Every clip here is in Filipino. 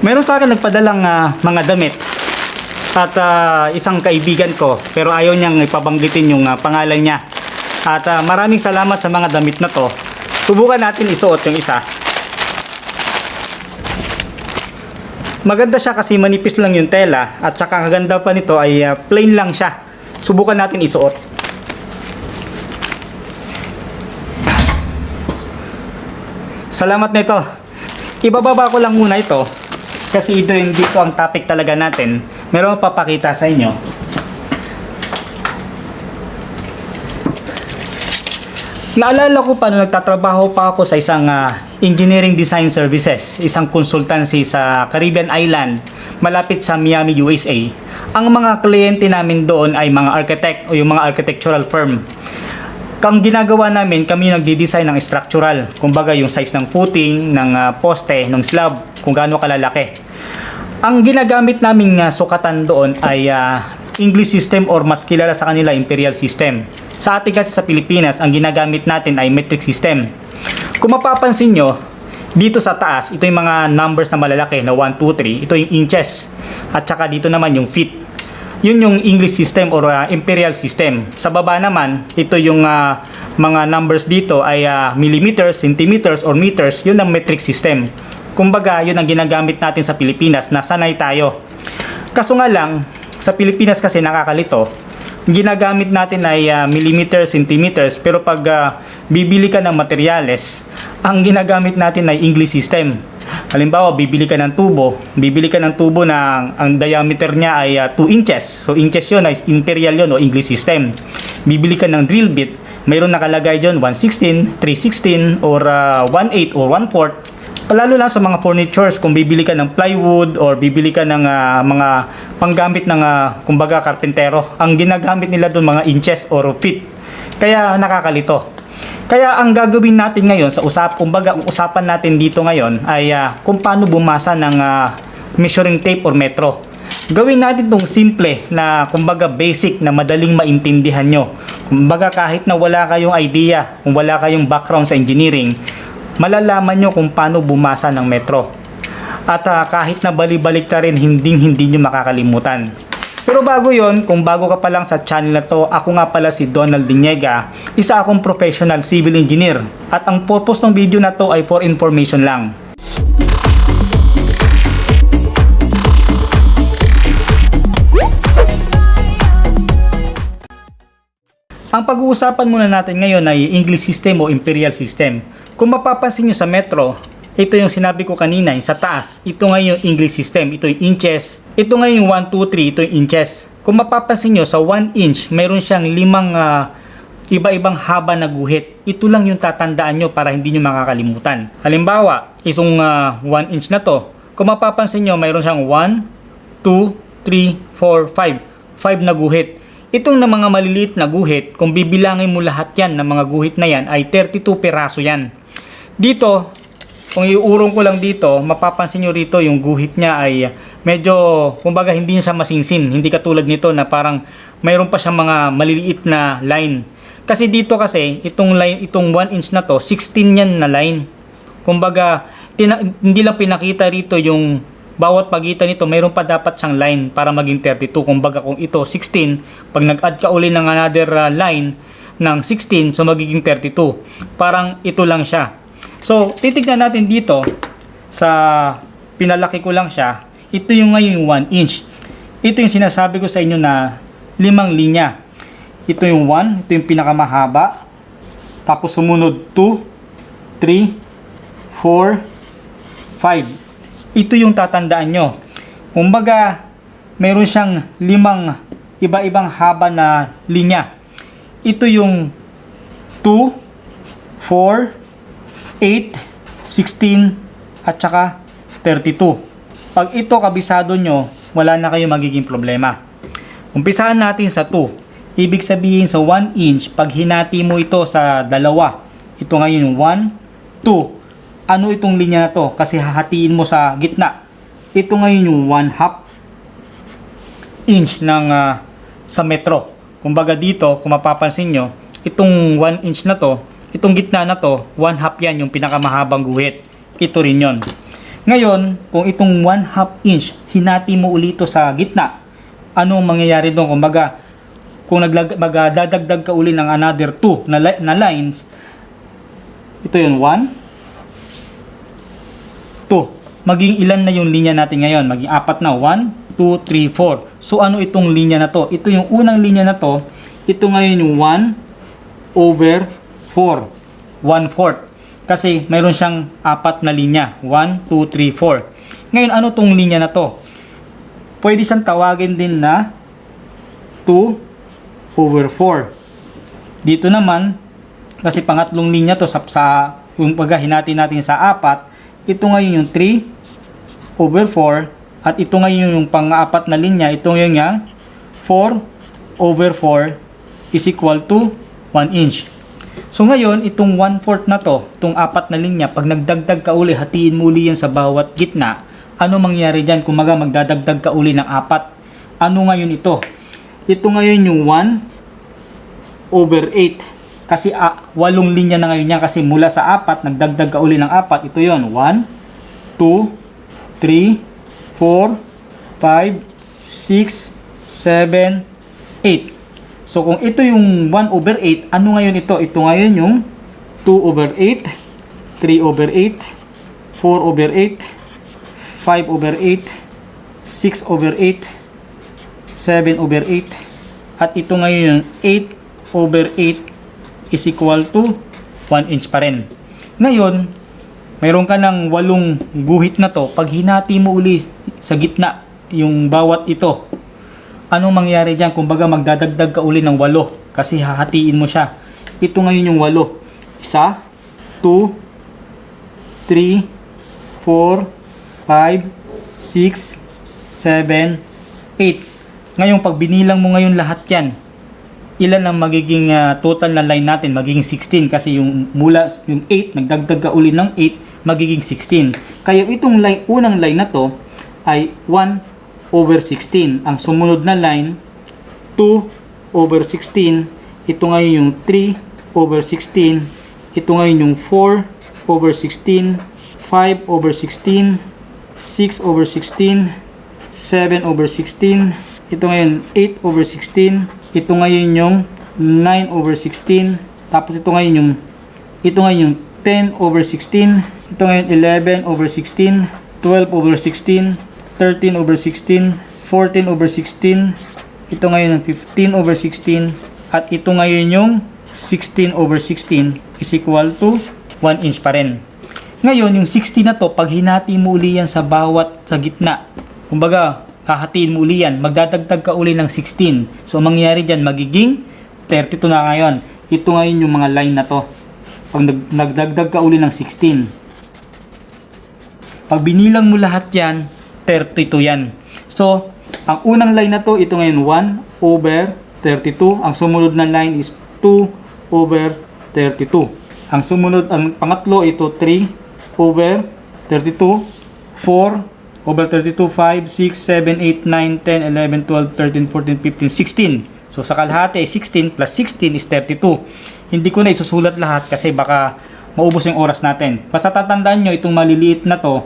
Meron sa akin nagpadalang ah, mga damit at ah, isang kaibigan ko pero ayaw niyang ipabanggitin yung ah, pangalan niya. At ah, maraming salamat sa mga damit na to. Subukan natin isuot yung isa. Maganda siya kasi manipis lang yung tela at saka ang ganda pa nito ay ah, plain lang siya. Subukan natin isuot. Salamat nito. Ibababa ko lang muna ito kasi ito yung dito ang topic talaga natin. Meron papakita sa inyo. Naalala ko pa nung nagtatrabaho pa ako sa isang ah, engineering design services, isang consultancy sa Caribbean Island, malapit sa Miami, USA. Ang mga kliyente namin doon ay mga architect o yung mga architectural firm. Kang ginagawa namin, kami yung nagdi-design ng structural. Kumbaga yung size ng footing, ng ah, poste, ng slab, kung gaano kalalaki. Ang ginagamit naming ah, sukatan doon ay ah, English system or mas kilala sa kanila Imperial system. Sa atin kasi sa Pilipinas, ang ginagamit natin ay metric system. Kung mapapansin nyo, dito sa taas, ito yung mga numbers na malalaki na 1, 2, 3. Ito yung inches. At saka dito naman yung feet. Yun yung English system or ah, Imperial system. Sa baba naman, ito yung ah, mga numbers dito ay ah, millimeters, centimeters, or meters. Yun ang metric system. Kumbaga, yun ang ginagamit natin sa Pilipinas na sanay tayo. Kaso nga lang, sa Pilipinas kasi nakakalito, ginagamit natin ay ah, millimeters, centimeters, pero pag ah, bibili ka ng materyales, ang ginagamit natin ay English system. Halimbawa, bibili ka ng tubo, bibili ka ng tubo na ang diameter niya ay 2 inches. So inches yun ay imperial yun o English system. Bibili ka ng drill bit, mayroon nakalagay dyan 116, 316, or ah, 18 or 1/4 Lalo lang sa mga furnitures, kung bibili ka ng plywood or bibili ka ng ah, mga panggamit ng ah, kumbaga karpentero, ang ginagamit nila doon mga inches or feet. Kaya nakakalito. Kaya ang gagawin natin ngayon sa usap, kumbaga usapan natin dito ngayon ay ah, kung paano bumasa ng ah, measuring tape or metro. Gawin natin tong simple na kumbaga basic na madaling maintindihan nyo. Kumbaga kahit na wala kayong idea, kung wala kayong background sa engineering, malalaman nyo kung paano bumasa ng metro. At ah, kahit na bali-balik ta rin, hindi hindi nyo makakalimutan. Pero bago yon, kung bago ka pa lang sa channel na to, ako nga pala si Donald Diñega, isa akong professional civil engineer. At ang purpose ng video na to ay for information lang. Ang pag-uusapan muna natin ngayon ay English system o Imperial system. Kung mapapansin nyo sa metro, ito yung sinabi ko kanina, yung sa taas. Ito ngayon yung English system. Ito yung inches. Ito ngayon yung 1, 2, 3. Ito yung inches. Kung mapapansin nyo, sa 1 inch, mayroon siyang limang ah, iba-ibang haba na guhit. Ito lang yung tatandaan nyo para hindi nyo makakalimutan. Halimbawa, itong 1 inch na to, kung mapapansin nyo, mayroon siyang 1, 2, 3, 4, 5. 5 na guhit. Itong na mga maliliit na guhit, kung bibilangin mo lahat yan ng mga guhit na yan, ay 32 peraso yan. Dito, kung iurong ko lang dito, mapapansin nyo rito yung guhit niya ay medyo, kumbaga hindi niya siya masingsin. Hindi katulad nito na parang mayroon pa siyang mga maliliit na line. Kasi dito kasi, itong line, itong 1 inch na to, 16 yan na line. Kumbaga, tina- hindi lang pinakita rito yung bawat pagitan nito, mayroon pa dapat siyang line para maging 32. Kumbaga kung ito 16, pag nag-add ka uli ng another uh, line ng 16, so magiging 32. Parang ito lang siya. So, titignan natin dito sa pinalaki ko lang siya. Ito yung ngayon yung 1 inch. Ito yung sinasabi ko sa inyo na limang linya. Ito yung 1, ito yung pinakamahaba. Tapos sumunod 2, 3, 4, 5 ito yung tatandaan nyo. Kumbaga, meron siyang limang iba-ibang haba na linya. Ito yung 2, 4, 8, 16, at saka 32. Pag ito kabisado nyo, wala na kayong magiging problema. Umpisahan natin sa 2. Ibig sabihin sa 1 inch, pag hinati mo ito sa dalawa, ito ngayon yung 1, 2, ano itong linya na to kasi hahatiin mo sa gitna. Ito ngayon yung 1 half inch ng ah, sa metro. Kumbaga dito, kung mapapansin nyo, itong 1 inch na to, itong gitna na to, 1 half yan yung pinakamahabang guhit. Ito rin yon. Ngayon, kung itong 1 half inch, hinati mo ulit ito sa gitna, anong mangyayari doon? Kumbaga, kung naglag, magdadagdag ka uli ng another 2 na, li- na lines, ito yun, 1, 2. Maging ilan na yung linya natin ngayon? Maging apat na. 1, 2, 3, 4. So ano itong linya na to? Ito yung unang linya na to. Ito ngayon yung 1 over 4. 1 fourth. Kasi mayroon siyang apat na linya. 1, 2, 3, 4. Ngayon ano tong linya na to? Pwede siyang tawagin din na 2 over 4. Dito naman, kasi pangatlong linya to sa, sa yung pagkahinati natin sa apat, ito ngayon yung 3 over 4 at ito ngayon yung pang-apat na linya, ito ngayon nga 4 over 4 is equal to 1 inch. So ngayon, itong 1 fourth na to, itong apat na linya, pag nagdagdag ka uli, hatiin mo uli yan sa bawat gitna, ano mangyari dyan? Kung maga magdadagdag ka uli ng apat, ano ngayon ito? Ito ngayon yung 1 over 8. Kasi ah, walong linya na ngayon yan kasi mula sa apat, nagdagdag ka uli ng apat. Ito yon 1, 2, 3, 4, 5, 6, 7, 8. So kung ito yung 1 over 8, ano ngayon ito? Ito ngayon yung 2 over 8, 3 over 8, 4 over 8, 5 over 8, 6 over 8, 7 over 8, at ito ngayon yung 8 over 8 is equal to 1 inch pa rin. Ngayon, mayroon ka ng walong guhit na to. Pag hinati mo uli sa gitna yung bawat ito, anong mangyari dyan? Kumbaga magdadagdag ka uli ng walo kasi hahatiin mo siya. Ito ngayon yung walo. Isa, 2, 3, 4, 5, 6, 7, 8. Ngayon, pag binilang mo ngayon lahat yan, ilan ang magiging ah, total na line natin? Magiging 16 kasi yung mula yung 8, nagdagdag ka uli ng 8, magiging 16. Kaya itong line, unang line na to ay 1 over 16. Ang sumunod na line, 2 over 16. Ito ngayon yung 3 over 16. Ito ngayon yung 4 over 16. 5 over 16. 6 over 16. 7 over 16. Ito ngayon 8 over 16. Ito ngayon yung 9 over 16. Tapos ito ngayon yung ito ngayon yung 10 over 16. Ito ngayon 11 over 16. 12 over 16. 13 over 16. 14 over 16. Ito ngayon yung 15 over 16. At ito ngayon yung 16 over 16 is equal to 1 inch pa rin. Ngayon, yung 60 na to, pag hinati mo uli yan sa bawat sa gitna, kumbaga, hahatiin mo uli yan, magdadagdag ka uli ng 16. So, ang mangyayari dyan, magiging 32 na ngayon. Ito ngayon yung mga line na to. Pag nag- nagdagdag ka uli ng 16. Pag binilang mo lahat yan, 32 yan. So, ang unang line na to, ito ngayon 1 over 32. Ang sumunod na line is 2 over 32. Ang sumunod, ang pangatlo, ito 3 over 32. 4 over 32, 5, 6, 7, 8, 9, 10, 11, 12, 13, 14, 15, 16. So sa kalahati, 16 plus 16 is 32. Hindi ko na isusulat lahat kasi baka maubos yung oras natin. Basta tatandaan nyo, itong maliliit na to,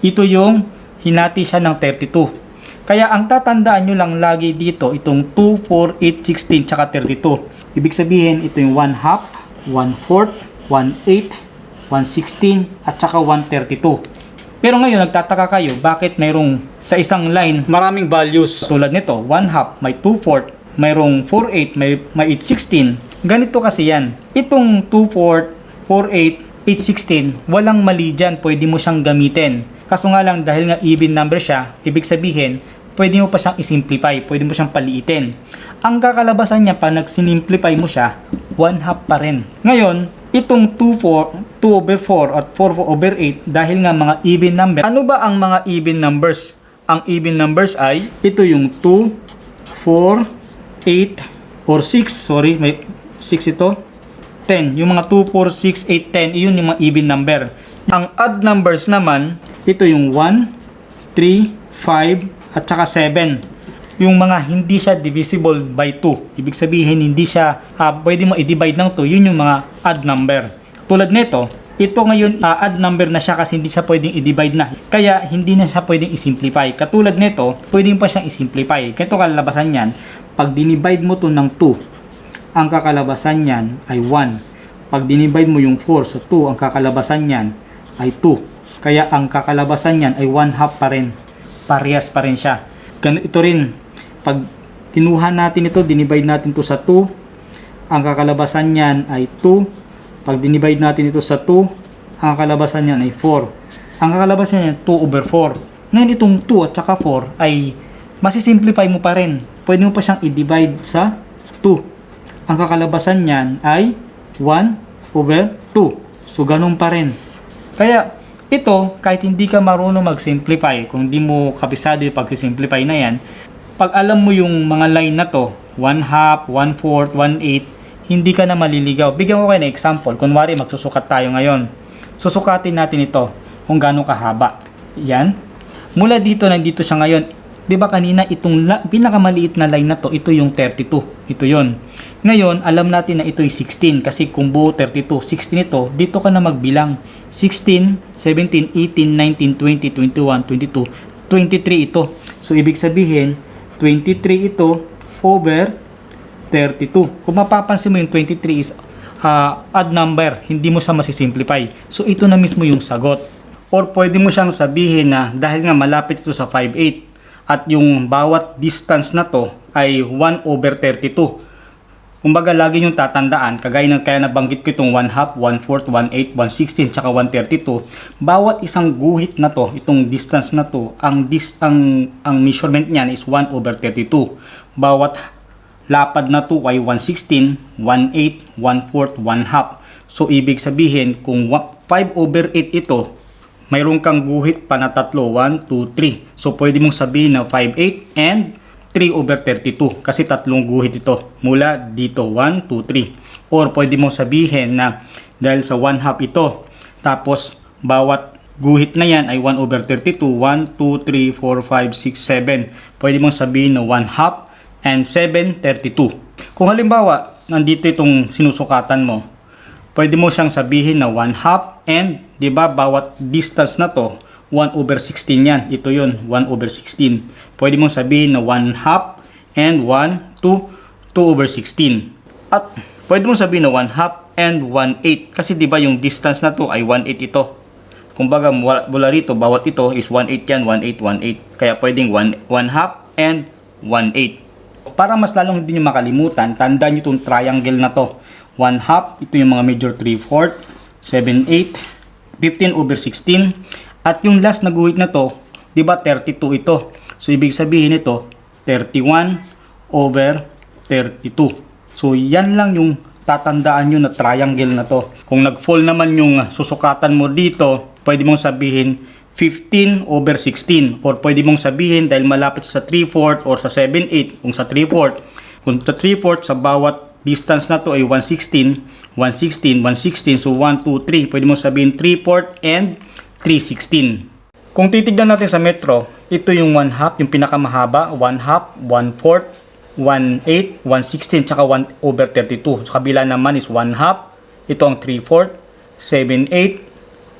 ito yung hinati siya ng 32. Kaya ang tatandaan nyo lang lagi dito, itong 2, 4, 8, 16, tsaka 32. Ibig sabihin, ito yung 1 half, 1 fourth, 1 8, 1 16, at tsaka 132. Pero ngayon, nagtataka kayo, bakit mayroong sa isang line maraming values tulad nito, 1 half, may 2 fourth, mayroong 4 8, may, may 8 16. Ganito kasi yan. Itong 2 fourth, 4 8, 8 16, walang mali dyan, pwede mo siyang gamitin. Kaso nga lang, dahil nga even number siya, ibig sabihin, pwede mo pa siyang isimplify, pwede mo siyang paliitin. Ang kakalabasan niya, pag nagsimplify mo siya, 1 half pa rin. Ngayon, itong 2, 4, 2 over 4 at 4 over 8 dahil nga mga even number. Ano ba ang mga even numbers? Ang even numbers ay ito yung 2, 4, 8, or 6, sorry, may 6 ito, 10. Yung mga 2, 4, 6, 8, 10, iyon yung mga even number. Ang odd numbers naman, ito yung 1, 3, 5, at saka 7. Yung mga hindi siya divisible by 2. Ibig sabihin, hindi siya, ah, pwede mo i-divide ng 2, yun yung mga odd number. Tulad nito, Ito ngayon, ah, odd number na siya kasi hindi siya pwedeng i-divide na. Kaya, hindi na siya pwedeng i-simplify. Katulad nito, pwedeng pa siyang i-simplify. Ganito kalalabasan yan. Pag dinivide mo to ng 2, ang kakalabasan niyan ay 1. Pag dinivide mo yung 4 sa 2, ang kakalabasan niyan ay 2. Kaya ang kakalabasan niyan ay 1 half pa rin. Parehas pa rin siya. Ito rin. Pag kinuha natin ito, dinivide natin to sa 2, ang kakalabasan niyan ay 2. Pag dinivide natin ito sa 2, ang kakalabasan niyan ay 4. Ang kakalabasan niyan 2 over 4. Ngayon itong 2 at saka 4 ay masisimplify mo pa rin. Pwede mo pa siyang i-divide sa 2. Ang kakalabasan niyan ay 1 over 2. So ganun pa rin. Kaya ito, kahit hindi ka marunong mag-simplify, kung hindi mo kabisado yung pag-simplify na yan, pag alam mo yung mga line na to, 1 half, 1 fourth, 1 eighth, hindi ka na maliligaw. Bigyan ko kayo ng example. Kunwari, magsusukat tayo ngayon. Susukatin natin ito kung gaano kahaba. Yan. Mula dito, nandito siya ngayon. 'Di ba kanina itong la- pinakamaliit na line na to, ito yung 32. Ito yon. Ngayon, alam natin na ito ay 16 kasi kung buo 32, 16 ito, dito ka na magbilang. 16, 17, 18, 19, 20, 21, 22, 23 ito. So, ibig sabihin, 23 ito over 32. Kung mapapansin mo yung 23 is ah, odd number, hindi mo siya masisimplify. So, ito na mismo yung sagot. Or pwede mo siyang sabihin na dahil nga malapit ito sa 5.8 at yung bawat distance na to ay 1 over 32. Kumbaga lagi yung tatandaan, kagaya ng kaya nabanggit ko itong 1 half, 1 fourth, 1 8, 1 16, tsaka 132, bawat isang guhit na to, itong distance na to, ang, dis, ang, ang measurement niyan is 1 over 32. Bawat lapad na to ay 116, 1 8, 1 fourth, 1 half. So ibig sabihin, kung wa- 5 over 8 ito, mayroon kang guhit pa na tatlo, 1, 2, 3. So, pwede mong sabihin na 5, 8 and 3 over 32 kasi tatlong guhit ito. Mula dito 1, 2, 3 or pwede mong sabihin na dahil sa 1 half ito tapos bawat guhit na yan ay 1 over 32 1, 2, 3, 4, 5, 6, 7 pwede mong sabihin na 1 half and 7, 32 kung halimbawa nandito itong sinusukatan mo pwede mo siyang sabihin na 1 half and 'di ba bawat distance na to 1 over 16 yan. Ito yon 1 over 16. Pwede mong sabihin na 1 half and 1, 2, 2 over 16. At pwede mong sabihin na 1 half and 1 8. Kasi di ba yung distance na to ay 1 8 ito. Kumbaga mula rito, bawat ito is 1 8 yan, 1 8, 1 8. Kaya pwedeng 1, 1 half and 1 8. Para mas lalong hindi nyo makalimutan, tandaan nyo itong triangle na to. 1 half, ito yung mga major 3 4, 7, 8, 15 over 16. At yung last na guhit na to, di ba 32 ito. So ibig sabihin ito, 31 over 32. So yan lang yung tatandaan nyo na triangle na to. Kung nag-fall naman yung susukatan mo dito, pwede mong sabihin 15 over 16 or pwede mong sabihin dahil malapit sa 3 4 or sa 7 8 kung sa 3 4 kung sa 3 4 sa bawat distance na to ay 116 116 116 so 1 2 3 pwede mong sabihin 3 4 and 316 kung titignan natin sa metro ito yung 1 half yung pinakamahaba 1 half 1 fourth 1 8 116 tsaka 1 over 32 sa kabila naman is 1 half ito ang 3 fourth 7 8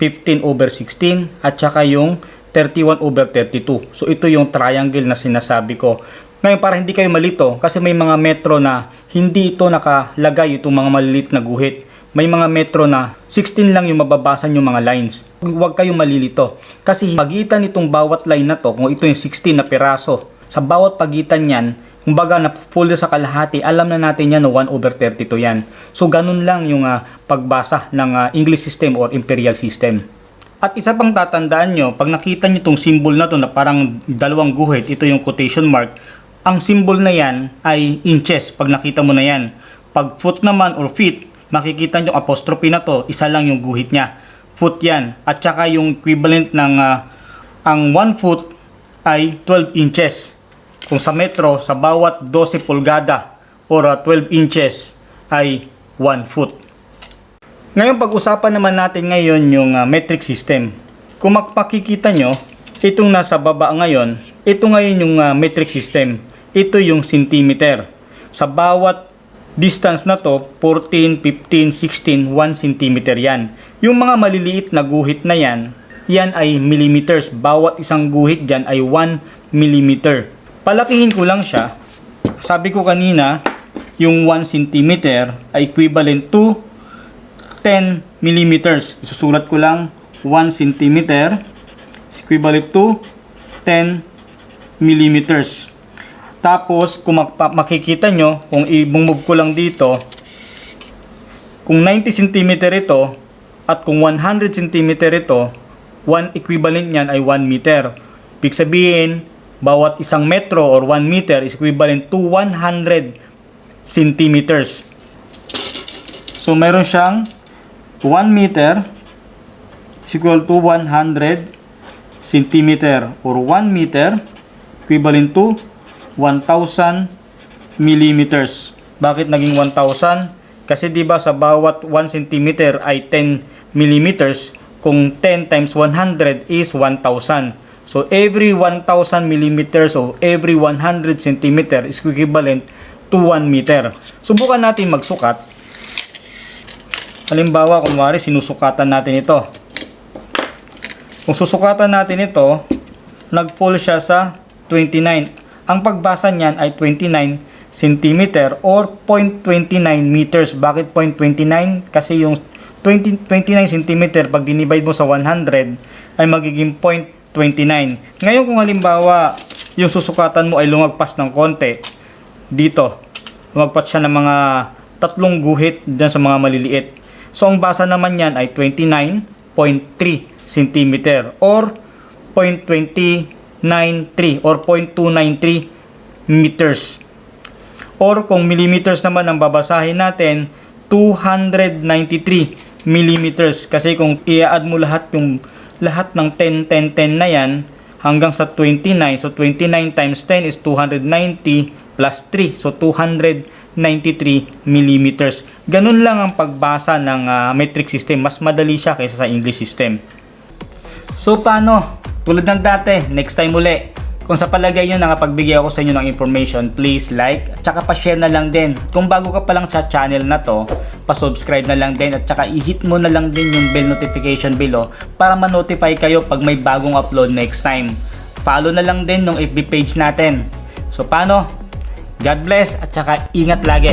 15 over 16 at saka yung 31 over 32. So ito yung triangle na sinasabi ko. Ngayon para hindi kayo malito kasi may mga metro na hindi ito nakalagay itong mga malilit na guhit. May mga metro na 16 lang yung mababasan yung mga lines. Huwag kayong malilito. Kasi pagitan itong bawat line na to, kung ito yung 16 na piraso, sa bawat pagitan yan, kumbaga na full sa kalahati, alam na natin yan na 1 over 32 yan. So ganun lang yung ah, pagbasa ng ah, English system or imperial system. At isa pang tatandaan nyo, pag nakita nyo itong symbol na to na parang dalawang guhit, ito yung quotation mark, ang symbol na yan ay inches pag nakita mo na yan. Pag foot naman or feet, makikita nyo apostrophe na to, isa lang yung guhit niya. Foot yan. At saka yung equivalent ng ah, ang 1 foot ay 12 inches. Kung sa metro, sa bawat 12 pulgada or ah, 12 inches ay 1 foot. Ngayon pag-usapan naman natin ngayon yung ah, metric system. Kung makikita nyo, itong nasa baba ngayon, ito ngayon yung ah, metric system. Ito yung centimeter. Sa bawat distance na to, 14, 15, 16, 1 cm yan. Yung mga maliliit na guhit na yan, yan ay millimeters. Bawat isang guhit dyan ay 1 millimeter. Palakihin ko lang siya. Sabi ko kanina, yung 1 cm ay equivalent to 10 millimeters. Isusulat ko lang 1 cm is equivalent to 10 millimeters. Tapos, kung makikita nyo, kung i-move ko lang dito, kung 90 cm ito, at kung 100 cm ito, 1 equivalent niyan ay 1 meter. Ibig sabihin, bawat isang metro or 1 meter is equivalent to 100 centimeters. So, meron siyang 1 meter is equal to 100 centimeter or 1 meter equivalent to 1,000 millimeters. Bakit naging 1,000? Kasi 'di ba sa bawat 1 centimeter ay 10 millimeters, kung 10 times 100 is 1,000. So every 1,000 millimeters or every 100 centimeter is equivalent to 1 meter. Subukan natin magsukat. Halimbawa, kumari sinusukatan natin ito. Kung susukatan natin ito, nag-fall siya sa 29. Ang pagbasa niyan ay 29 cm or 0.29 meters. Bakit 0.29? Kasi yung 20, 29 cm pag dinivide mo sa 100 ay magiging 0.29. Ngayon kung halimbawa yung susukatan mo ay lumagpas ng konti dito, lumagpas siya ng mga tatlong guhit dyan sa mga maliliit. So ang basa naman yan ay 29.3 cm or 0.293 or 0.293 meters. Or kung millimeters naman ang babasahin natin, 293 millimeters. Kasi kung i-add mo lahat yung lahat ng 10, 10, 10 na yan hanggang sa 29. So 29 times 10 is 290 plus 3. So 293 millimeters. Ganun lang ang pagbasa ng ah, metric system. Mas madali siya kaysa sa English system. So paano? Tulad ng dati, next time uli. Kung sa palagay nyo nakapagbigay ako sa inyo ng information, please like at saka pa-share na lang din. Kung bago ka pa lang sa channel na to, pa-subscribe na lang din at saka i-hit mo na lang din yung bell notification below para ma-notify kayo pag may bagong upload next time. Follow na lang din yung FB page natin. So paano? God bless at saka ingat lagi.